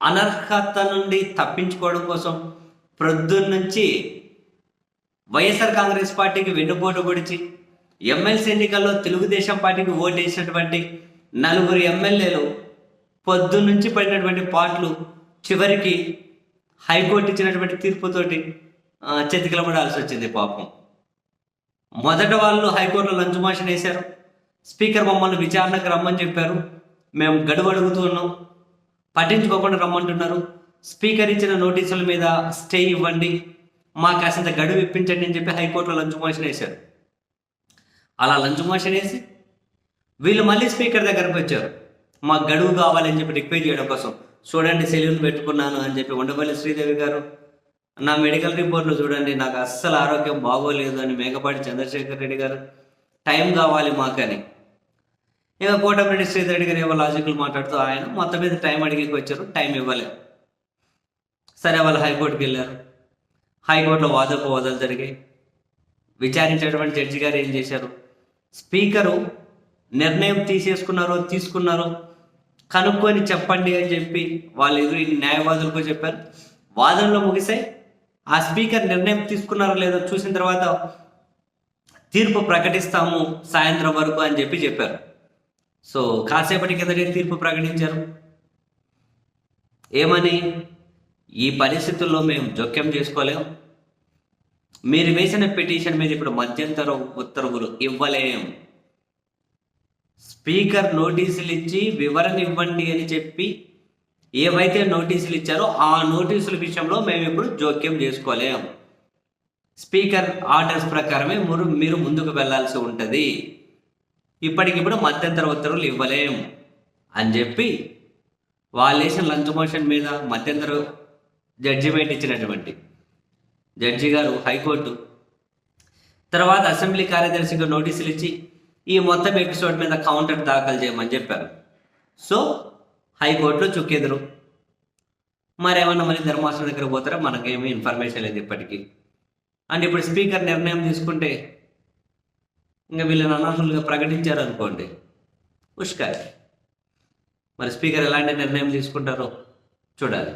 అనర్హత నుండి తప్పించుకోవడం కోసం ప్రొద్దున్నుంచి వైఎస్ఆర్ కాంగ్రెస్ పార్టీకి వెన్నుపోటు పొడిచి ఎమ్మెల్సీ ఎన్నికల్లో తెలుగుదేశం పార్టీకి ఓటేసినటువంటి నలుగురు ఎమ్మెల్యేలు పొద్దున్నుంచి పడినటువంటి పాటలు చివరికి హైకోర్టు ఇచ్చినటువంటి తీర్పుతోటి ఆ, చెతికిలబడాల్సి వచ్చింది పాపం. మొదట వాళ్ళు హైకోర్టులో లంచ్ మోషన్ వేశారు. స్పీకర్ మమ్మల్ని విచారణకు రమ్మని చెప్పారు. మేము గడువు అడుగుతూ ఉన్నాం. పట్టించుకోకుండా రమ్మంటున్నారు. స్పీకర్ ఇచ్చిన నోటీసుల మీద స్టే ఇవ్వండి. మాకు కాసింత గడువు ఇప్పించండి అని చెప్పి హైకోర్టులో లంచ్ మోషన్ వేశారు. అలా లంచ్ మోషన్ వేసి వీళ్ళు మళ్ళీ స్పీకర్ దగ్గరకు వచ్చారు. మాకు గడువు కావాలని చెప్పి రిక్వెస్ట్ చేయడం కోసం. చూడండి సెలవులు పెట్టుకున్నాను అని చెప్పి ఉండపల్లి శ్రీదేవి గారు నా మెడికల్ రిపోర్ట్లు చూడండి నాకు అస్సలు ఆరోగ్యం బాగోలేదు అని మేకపాటి చంద్రశేఖర్ రెడ్డి గారు టైం కావాలి మాకని. ఇక కోటమిరెడ్డి శ్రీధర్ రెడ్డి గారు ఏవో లాజికల్ మాట్లాడుతూ ఆయన మొత్తం మీద టైం అడిగి వచ్చారు టైం ఇవ్వలేదు సరే వాళ్ళు హైకోర్టుకి వెళ్ళారు. హైకోర్టులో వాదోపవాదాలు జరిగాయి. విచారించేటువంటి జడ్జి గారు ఏం చేశారు? స్పీకరు నిర్ణయం తీసేసుకున్నారో తీసుకున్నారో కనుక్కొని చెప్పండి అని చెప్పి వాళ్ళు ఎదురు న్యాయవాదులకు చెప్పారు. వాదనలో ముగిసాయి ఆ స్పీకర్ నిర్ణయం తీసుకున్నారో లేదో చూసిన తర్వాత తీర్పు ప్రకటిస్తాము సాయంత్రం వరకు అని చెప్పి చెప్పారు. సో కాసేపటి కిందటే తీర్పు ప్రకటించారు. ఏమని? ఈ పరిస్థితుల్లో మేము జోక్యం చేసుకోలేం. మీరు వేసిన పిటిషన్ మీద ఇప్పుడు మధ్యంతర ఉత్తర్వులు ఇవ్వలేం. స్పీకర్ నోటీసులు ఇచ్చి వివరణ ఇవ్వండి అని చెప్పి ఏవైతే నోటీసులు ఇచ్చారో ఆ నోటీసుల విషయంలో మేము ఇప్పుడు జోక్యం చేసుకోలేం. స్పీకర్ ఆర్డర్స్ ప్రకారమే మీరు మీరు ముందుకు వెళ్ళాల్సి ఉంటుంది. ఇప్పటికిప్పుడు మధ్యంతర ఉత్తర్వులు ఇవ్వలేం అని చెప్పి వాళ్ళు వేసిన లంచ్ మోషన్ మీద మధ్యంతర జడ్జిమెంట్ ఇచ్చినటువంటి జడ్జి గారు హైకోర్టు. తర్వాత అసెంబ్లీ కార్యదర్శికి నోటీసులు ఇచ్చి ఈ మొత్తం ఎపిసోడ్ మీద కౌంటర్ దాఖలు చేయమని చెప్పారు. సో హైకోర్టులో చుక్కెదురు. మరేమన్నా మళ్ళీ ధర్మాసనం దగ్గర పోతారా? మనకేమీ ఇన్ఫర్మేషన్ లేదు ఇప్పటికీ. అండ్ ఇప్పుడు స్పీకర్ నిర్ణయం తీసుకుంటే ఇంకా వీళ్ళని అనర్హులుగా ప్రకటించారు అనుకోండి మరి స్పీకర్ ఎలాంటి నిర్ణయం తీసుకుంటారో చూడాలి.